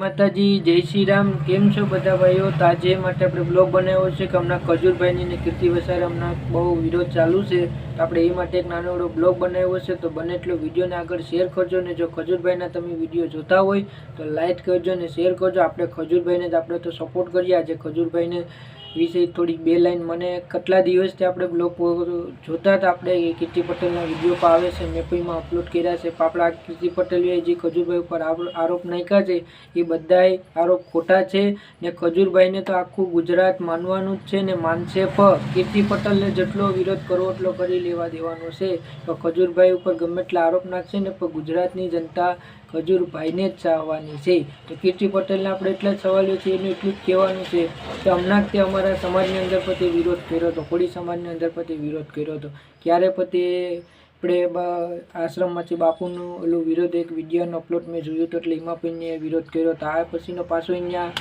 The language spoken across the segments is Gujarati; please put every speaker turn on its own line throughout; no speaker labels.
માતાજી, જય શ્રી રામ. કેમ છો બધા ભાઈઓ? તાજે માટે આપણે બ્લોગ બનાવ્યો છે કે હમણાં ખજૂરભાઈની ને કીર્તિ વસારે હમણાં બહુ વિરોધ ચાલુ છે. તો આપણે એ માટે એક નાનો એવડો બ્લોગ બનાવ્યો છે. તો બને એટલો વિડીયોને આગળ શેર કરજો ને જો ખજૂરભાઈના તમે વીડિયો જોતા હોય તો લાઇક કરજો ને શેર કરજો. આપણે ખજૂરભાઈને જ આપણે તો સપોર્ટ કરીએ. આજે ખજૂરભાઈને વિશે થોડીક બે લાઈન મને કેટલા દિવસથી આપણે બ્લોગ જોતા હતા, આપણે કીર્તિ પટેલના વીડિયો પણ આવે છે, મેપીમાં અપલોડ કર્યા છે પણ આપણા કીર્તિ પટેલે જે ખજૂરભાઈ ઉપર આરો- આરોપ નાખ્યા છે, એ બધાય આરોપ ખોટા છે ને ખજૂરભાઈને તો આખું ગુજરાત માનવાનું જ છે ને માનશે પણ કીર્તિ પટેલને જેટલો વિરોધ કરવો એટલો કરી લેવા દેવાનો છે. તો ખજૂરભાઈ ઉપર ગમે એટલા આરોપ નાખશે ને, પણ ગુજરાતની જનતા ખજૂરભાઈને જ ચાહવાની છે. તો કીર્તિ પટેલને આપણે એટલા જ સવાલ્યો છે, એનું એટલું જ કહેવાનું છે. કે હમણાં તે અમારા સમાજની અંદર પછી વિરોધ કર્યો હતો, કોળી સમાજની અંદર પછી વિરોધ કર્યો હતો, ક્યારે પછી આપણે આશ્રમમાંથી બાપુનું ઓલું વિરોધ, એક વિડીયોનો અપલોડ મેં જોયું હતો, એટલે એમાં પણ એને વિરોધ કર્યો હતો. આ પછીનો પાછો અહીંયા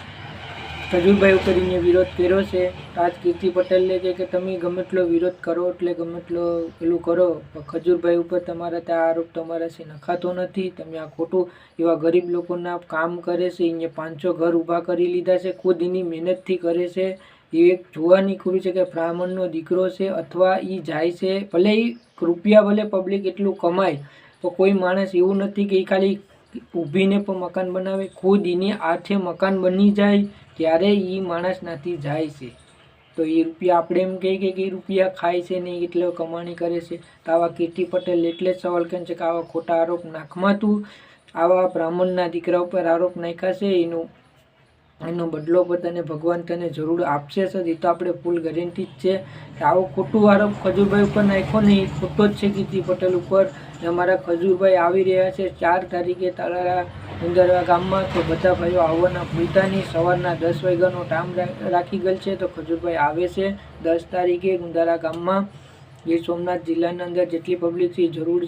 ખજૂરભાઈ ઉપર એને વિરોધ કર્યો છે. આજ કીર્તિ પટેલને છે કે તમે ગમે એટલો વિરોધ કરો, એટલે ગમે એટલો પેલું કરો ખજૂરભાઈ ઉપર તમારા ત્યાં આરોપ તમારાથી નખાતો નથી. તમે આ ખોટું, એવા ગરીબ લોકોના કામ કરે છે એને પાંચસો ઘર ઊભા કરી લીધા છે, ખુદ એની મહેનતથી કરે છે. એ એક જોવાની ખૂબી છે કે બ્રાહ્મણનો દીકરો છે અથવા એ જાય છે, ભલે એ રૂપિયા ભલે પબ્લિક એટલું કમાય, તો કોઈ માણસ એવું નથી કે એ ખાલી ઊભીને પણ મકાન બનાવે, ખુદ એની આઠે મકાન બની જાય, ત્યારે એ માણસ નાથી જાય છે. તો એ રૂપિયા આપણે એમ કહીએ કે એ રૂપિયા ખાય છે ને એટલો કમાણી કરે છે. તો આવા કીર્તિ પટેલ એટલે જ સવાલ કરે છે કે આવા ખોટા આરોપ નાખમાં તું? આવા બ્રાહ્મણના દીકરા ઉપર આરોપ નાખ્યા છે, એનું એનો બદલો પણ ભગવાન તને જરૂર આપશે સર એ તો આપણે ફૂલ ગેરંટી જ છે આવો ખોટું આરોપ ખજૂરભાઈ ઉપર નાખ્યો નહીં ખોટો જ છે કીર્તિ પટેલ ઉપર. અમારા ખજૂરભાઈ આવી રહ્યા છે ચાર તારીખે તારા ઉંદરવા ગામમાં. તો બધા ભાઈઓ આવવાના ભૂલતા નહીં. સવારના દસ વાગ્યાનો ટાઈમ રાખી ગયેલ છે તો ખજૂરભાઈ આવે છે દસ તારીખે ગુંદારા ગામમાં. ગીર સોમનાથ જિલ્લાની અંદર જેટલી પબ્લિક છે જરૂર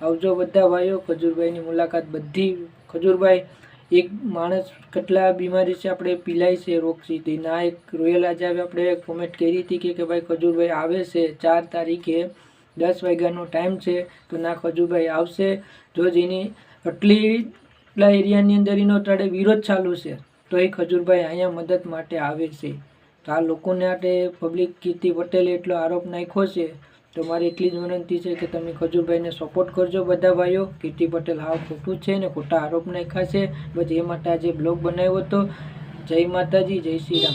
આવજો બધા ભાઈઓ. ખજૂરભાઈની મુલાકાત બધી ખજૂરભાઈ એક માણસ કેટલા બીમારી છે આપણે પીલાય છે રોગથી તેના એક રોયલ આજાવે આપણે કોમેન્ટ કરી હતી કે ભાઈ ખજૂરભાઈ આવે છે ચાર તારીખે દસ વાગ્યાનો ટાઈમ છે, તો ના ખજૂરભાઈ આવશે. જો જેની આટલી એટલા એરિયાની અંદર એનો અત્યારે વિરોધ ચાલુ છે તો એ ખજૂરભાઈ અહીંયા મદદ માટે આવે છે. તો આ લોકોને માટે પબ્લિક કીર્તિ પટેલે એટલો આરોપ નાખ્યો છે તો મારી એટલી જ વિનંતી છે કે તમે ખજુરભાઈને સપોર્ટ કરજો બધા ભાઈઓ. કીર્તિ પટેલ હાવ ખોટું છે ને ખોટા આરોપ નાખ્યા છે. બસ એ માટે આજે બ્લોગ બનાવ્યો હતો. જય માતાજી, જય શ્રી રામ.